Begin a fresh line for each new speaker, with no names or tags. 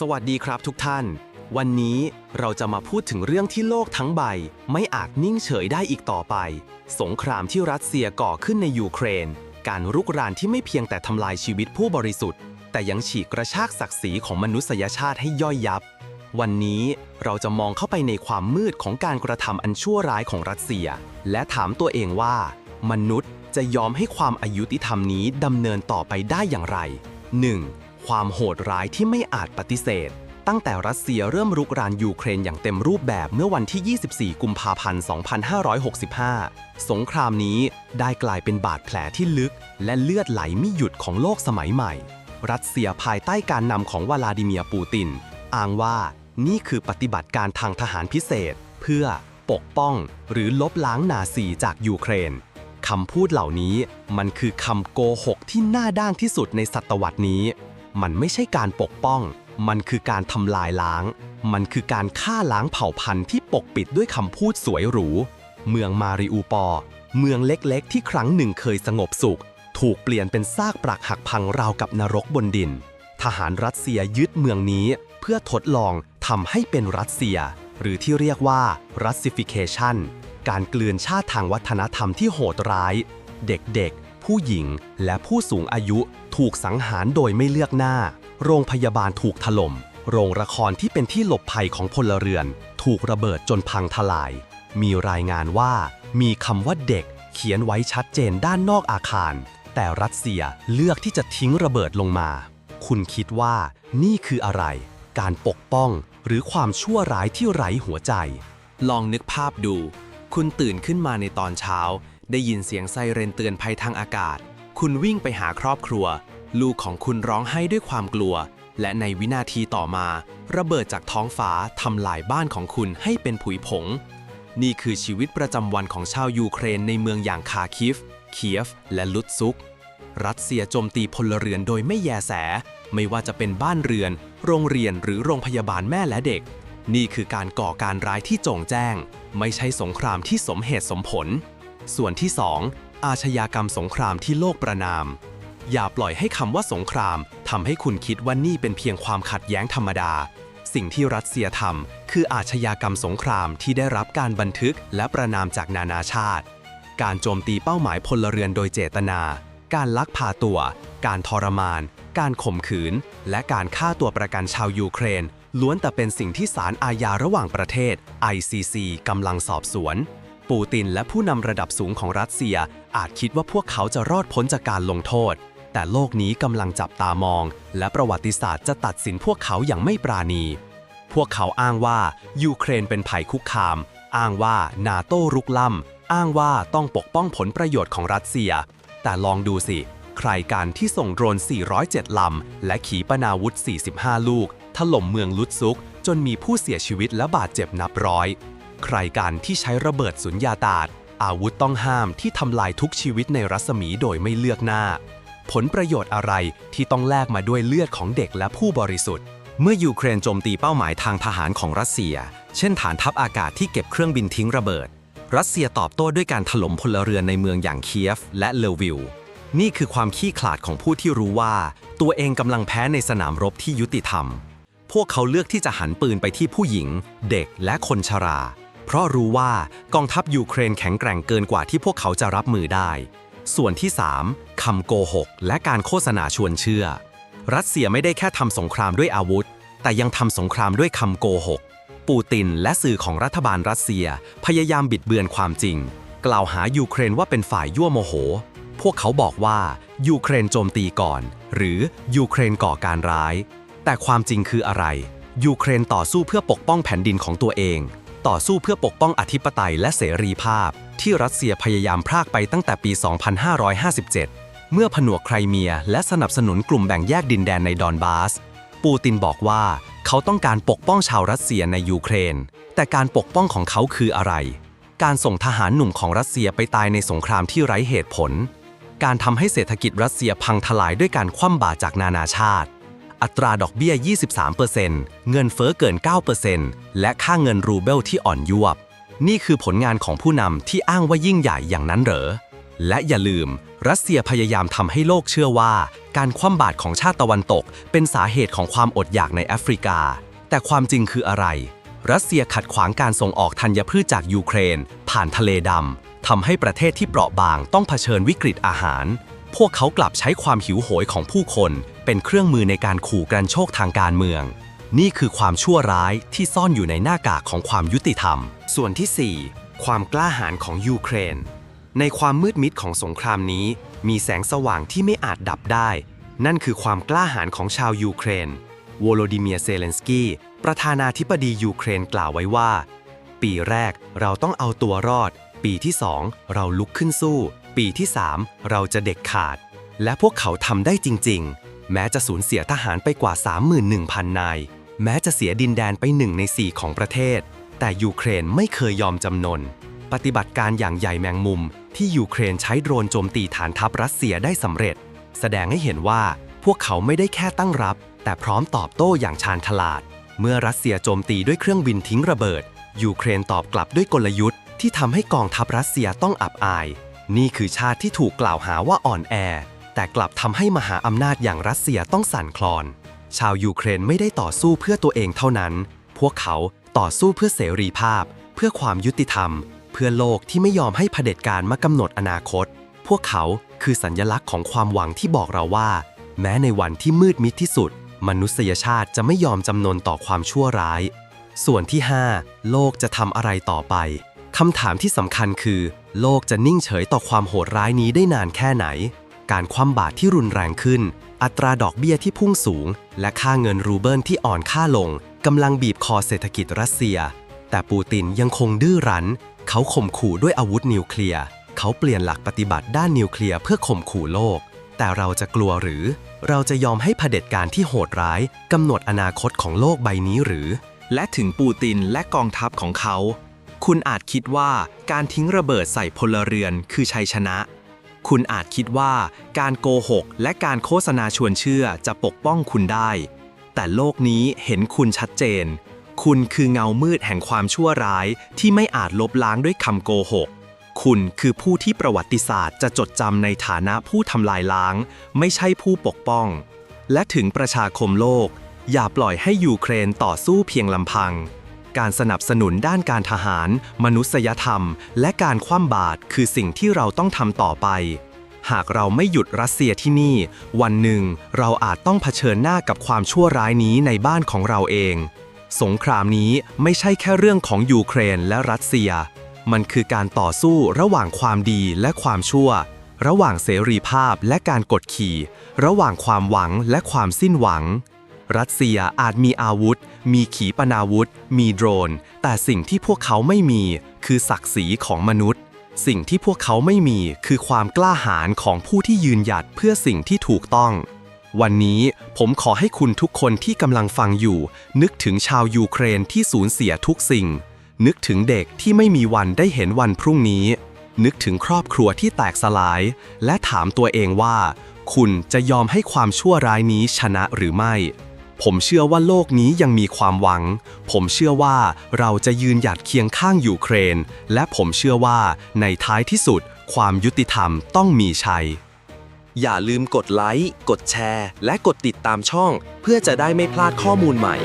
สวัสดีครับทุกท่าน วันนี้เราจะมาพูดถึงเรื่องที่โลกทั้งใบ ไม่อาจนิ่งเฉยได้อีกต่อไป สงครามที่รัสเซียก่อขึ้นในยูเครน การรุกรานที่ไม่เพียงแต่ทำลายชีวิตผู้บริสุทธิ์ แต่ยังฉีกกระชากศักดิ์ศรีของมนุษยชาติให้ย่อยยับ วันนี้เราจะมองเข้าไปในความมืดของการกระทำอันชั่วร้ายของรัสเซีย และถามตัวเองว่า มนุษย์จะยอมให้ความอายุติธรรมนี้ดำเนินต่อไปได้อย่างไร 1. ความโหดร้ายที่ไม่อาจปฏิเสธ ตั้งแต่รัสเซียเริ่มรุกรานยูเครนอย่างเต็มรูปแบบเมื่อวันที่ 24 กุมภาพันธ์ 2565 สงครามนี้ได้กลายเป็นบาดแผลที่ลึก และเลือดไหลไม่หยุดของโลกสมัยใหม่ รัสเซียภายใต้การนำของวลาดิเมียร์ปูติน อ้างว่านี่คือปฏิบัติการทางทหารพิเศษ เพื่อปกป้อง หรือลบล้างนาซีจากยูเครนคำพูดเหล่านี้มันคือคำโกหกที่หน่าด้านที่สุดในศตวรรษนี้ มันไม่ใช่การปกป้อง มันคือการทำลายล้าง มันคือการฆ่าล้างเผ่าพันธุ์ที่ปกปิดด้วยคำพูดสวยหรู เมืองมาริอูปอร์เมืองเล็กๆ ที่ครั้งหนึ่งเคยสงบสุข ถูกเปลี่ยนเป็นซากปรักหักพังราวกับนรกบนดิน ทหารรัสเซียยึดเมืองนี้เพื่อทดลองทำให้เป็นรัสเซีย หรือที่เรียกว่า Russification การกลืนชาติทางวัฒนธรรมที่โหดร้าย เด็กๆ ผู้หญิงและผู้สูงอายุถูกสังหารโดยไม่เลือกหน้า โรงพยาบาลถูกถล่ม โรงละครที่เป็นที่หลบภัยของพลเรือน ถูกระเบิดจนพังทลาย มีรายงานว่า มีคำว่าเด็กเขียนไว้ชัดเจนด้านนอกอาคาร แต่รัสเซียเลือกที่จะทิ้งระเบิดลงมา คุณคิดว่านี่คืออะไร การปกป้องหรือความชั่วร้ายที่ไร้หัวใจ ลองนึกภาพดู คุณตื่นขึ้นมาในตอนเช้า ได้ยินเสียงไซเรนเตือนภัยทางอากาศ คุณวิ่งไปหาครอบครัว ลูกของคุณร้องไห้ด้วยความกลัว และในวินาทีต่อมา ระเบิดจากท้องฟ้าทำลายบ้านของคุณให้เป็นผุยผง นี่คือชีวิตประจำวันของชาวยูเครนในเมืองอย่างคาคิฟ เคียฟ และลุตซุก รัสเซียโจมตีพลเรือนโดยไม่แยแส ไม่ว่าจะเป็นบ้านเรือน โรงเรียนหรือโรงพยาบาลแม่และเด็ก นี่คือการก่อการร้ายที่โจ่งแจ้ง ไม่ใช่สงครามที่สมเหตุสมผล ส่วนที่ 2 อาชญากรรมสงครามที่โลกประนาม อย่าปล่อยให้คำว่าสงครามทำให้คุณคิดว่านี่เป็นเพียงความขัดแย้งธรรมดา สิ่งที่รัสเซียทำคืออาชญากรรมสงครามที่ได้รับการบันทึกและประนามจากนานาชาติ การโจมตีเป้าหมายพลเรือนโดยเจตนา การลักพาตัว การทรมาน การข่มขืน และการฆ่าตัวประกันชาวยูเครนล้วนแต่เป็นสิ่งที่ศาลอาญาระหว่างประเทศ ICC กำลังสอบสวน ปูตินและผู้นำระดับสูงของรัสเซีย อาจคิดว่าพวกเขาจะรอดพ้นจากการลงโทษ แต่โลกนี้กำลังจับตามอง และประวัติศาสตร์จะตัดสินพวกเขาอย่างไม่ปราณี พวกเขาอ้างว่ายูเครนเป็นภัยคุกคาม อ้างว่านาโต้รุกล้ำอ้างว่าต้องปกป้องผลประโยชน์ของรัสเซีย แต่ลองดูสิ ใครกันที่ส่งโดรน 407 ลำ และขีปนาวุธ 45 ลูก ถล่มเมืองลุตซุก จนมีผู้เสียชีวิตและบาดเจ็บนับร้อย ใครกันที่ใช้ระเบิดสุญญากาศอาวุธต้องห้ามที่ทำลายทุกชีวิตในรัศมีโดยไม่เลือกหน้า ผลประโยชน์อะไรที่ต้องแลกมาด้วยเลือดของเด็กและผู้บริสุทธิ์ เมื่อยูเครนโจมตีเป้าหมายทางทหารของรัสเซีย เช่นฐานทัพอากาศที่เก็บเครื่องบินทิ้งระเบิด รัสเซียตอบโต้ด้วยการถล่มพลเรือนในเมืองอย่างเคียฟ และเลวิลนี่คือความขี้ขลาดของผู้ที่รู้ว่า ตัวเองกำลังแพ้ในสนามรบที่ยุติธรรม พวกเขาเลือกที่จะหันปืนไปที่ผู้หญิง เด็กและคนชรา เพราะรู้ว่ากองทัพยูเครนแข็งแกร่งเกินกว่าที่พวกเขาจะรับมือได้ ส่วนที่ 3. คำโกหก และการโฆษณาชวนเชื่อ รัสเซียไม่ได้แค่ทำสงครามด้วยอาวุธ แต่ยังทำสงครามด้วยคำโกหก ปูตินและสื่อของรัฐบาลรัสเซียพยายามบิดเบือนความจริง กล่าวหายูเครนว่าเป็นฝ่ายยั่วโมโห พวกเขาบอกว่ายูเครนโจมตีก่อน หรือยูเครนก่อการร้าย แต่ความจริงคืออะไรยูเครนต่อสู้เพื่อปกป้องแผ่นดินของตัวเอง ต่อสู้เพื่อปกป้องอธิปไตยและเสรีภาพ ที่รัสเซียพยายามพรากไปตั้งแต่ปี 2557 เมื่อผนวกไครเมีย และสนับสนุนกลุ่มแบ่งแยกดินแดนในดอนบาส ปูตินบอกว่าเขาต้องการปกป้องชาวรัสเซียในยูเครน แต่การปกป้องของเขาคืออะไร การส่งทหารหนุ่มของรัสเซียไปตายในสงครามที่ไร้เหตุผล การทำให้เศรษฐกิจรัสเซียพังทลายด้วยการคว่ำบาตรจากนานาชาติ อัตราดอกเบี้ย 23%เงินเฟ้อเกิน 9%และค่าเงินรูเบิลที่อ่อนยวบ นี่คือผลงานของผู้นำที่อ้างว่ายิ่งใหญ่อย่างนั้นเหรอ และอย่าลืม รัสเซียพยายามทำให้โลกเชื่อว่า การคว่ำบาตรของชาติตะวันตก เป็นสาเหตุของความอดอยากในแอฟริกา แต่ความจริงคืออะไร รัสเซียขัดขวางการส่งออกธัญพืชจากยูเครน ผ่านทะเลดำทำให้ประเทศที่เปราะบางต้องเผชิญวิกฤตอาหารพวกเขากลับใช้ความหิวโหยของผู้คน เป็นเครื่องมือในการขู่กันโชคทางการเมือง นี่คือความชั่วร้ายที่ซ่อนอยู่ในหน้ากากของความยุติธรรม ส่วนที่ 4 ความกล้าหาญของยูเครน ในความมืดมิดของสงครามนี้ มีแสงสว่างที่ไม่อาจดับได้ นั่นคือความกล้าหาญของชาวยูเครนวโลดิเมียเซเลนสกี้ประธานาธิบดียูเครนกล่าวไว้ว่า ปีแรกเราต้องเอาตัวรอด ปีที่2เราลุกขึ้นสู้ ปีที่3เราจะเด็กขาด และพวกเขาทำได้จริง ๆ แม้จะสูญเสียทหารไปกว่า 31,000 นาย แม้จะเสียดินแดนไปหนึ่งใน4ของประเทศ แต่ยูเครนไม่เคยยอมจำนน ปฏิบัติการอย่างใหญ่แมงมุม ที่ยูเครนใช้โดรนโจมตีฐานทัพรัสเซียได้สำเร็จ แสดงให้เห็นว่าพวกเขาไม่ได้แค่ตั้งรับ แต่พร้อมตอบโต้อย่างชาญฉลาด เมื่อรัสเซียโจมตีด้วยเครื่องบินทิ้งระเบิด ยูเครนตอบกลับด้วยกลยุทธ์ที่ทำให้กองทัพรัสเซียต้องอับอาย นี่คือชาติที่ถูกกล่าวหาว่าอ่อนแอ แต่กลับทำให้มหาอำนาจอย่างรัสเซียต้องสั่นคลอน ชาวยูเครนไม่ได้ต่อสู้เพื่อตัวเองเท่านั้น พวกเขาต่อสู้เพื่อเสรีภาพ เพื่อความยุติธรรม เพื่อโลกที่ไม่ยอมให้เผด็จการมากำหนดอนาคต พวกเขาคือสัญญลักษณ์ของความหวังที่บอกเราว่า แม้ในวันที่มืดมิดที่สุด มนุษยชาติจะไม่ยอมจำนนต่อความชั่วร้าย ส่วนที่ 5 โลกจะทำอะไรต่อไปคำถามที่สำคัญคือ โลกจะนิ่งเฉยต่อความโหดร้ายนี้ได้นานแค่ไหน การคว่ำบาตรที่รุนแรงขึ้น อัตราดอกเบี้ยที่พุ่งสูง และค่าเงินรูเบิลที่อ่อนค่าลงกำลังบีบคอเศรษฐกิจรัสเซีย แต่ปูตินยังคงดื้อรั้น เขาข่มขู่ด้วยอาวุธนิวเคลียร์ เขาเปลี่ยนหลักปฏิบัติด้านนิวเคลียร์เพื่อข่มขู่โลก แต่เราจะกลัวหรือ เราจะยอมให้เผด็จการที่โหดร้ายกำหนดอนาคตของโลกใบนี้หรือ และถึงปูตินและกองทัพของเขา คุณอาจคิดว่าการทิ้งระเบิดใส่พลเรือนคือชัยชนะ คุณอาจคิดว่าการโกหกและการโฆษณาชวนเชื่อจะปกป้องคุณได้ แต่โลกนี้เห็นคุณชัดเจน คุณคือเงามืดแห่งความชั่วร้ายที่ไม่อาจลบล้างด้วยคำโกหก คุณคือผู้ที่ประวัติศาสตร์จะจดจำในฐานะผู้ทำลายล้าง ไม่ใช่ผู้ปกป้อง และถึงประชาคมโลก อย่าปล่อยให้ยูเครนต่อสู้เพียงลำพัง การสนับสนุนด้านการทหาร มนุษยธรรม และการคว่ำบาตรคือสิ่งที่เราต้องทำต่อไป หากเราไม่หยุดรัสเซียที่นี่ วันหนึ่งเราอาจต้องเผชิญหน้ากับความชั่วร้ายนี้ในบ้านของเราเอง สงครามนี้ไม่ใช่แค่เรื่องของยูเครนและรัสเซีย มันคือการต่อสู้ระหว่างความดีและความชั่ว ระหว่างเสรีภาพและการกดขี่ ระหว่างความหวังและความสิ้นหวัง รัสเซียอาจมีอาวุธ มีขีปนาวุธ มีโดรน แต่สิ่งที่พวกเขาไม่มี คือศักดิ์ศรีของมนุษย์ สิ่งที่พวกเขาไม่มีคือความกล้าหาญของผู้ที่ยืนหยัดเพื่อสิ่งที่ถูกต้อง วันนี้ผมขอให้คุณทุกคนที่กำลังฟังอยู่ นึกถึงชาวยูเครนที่สูญเสียทุกสิ่ง นึกถึงเด็กที่ไม่มีวันได้เห็นวันพรุ่งนี้ นึกถึงครอบครัวที่แตกสลาย และถามตัวเองว่าคุณจะยอมให้ความชั่วร้ายนี้ชนะหรือไม่ ผมเชื่อว่าโลกนี้ยังมีความหวัง ผมเชื่อว่าเราจะยืนหยัดเคียงข้างยูเครน และผมเชื่อว่าในท้ายที่สุด ความยุติธรรมต้องมีชัย อย่าลืมกดไลค์ กดแชร์ และกดติดตามช่อง เพื่อจะได้ไม่พลาดข้อมูลใหม่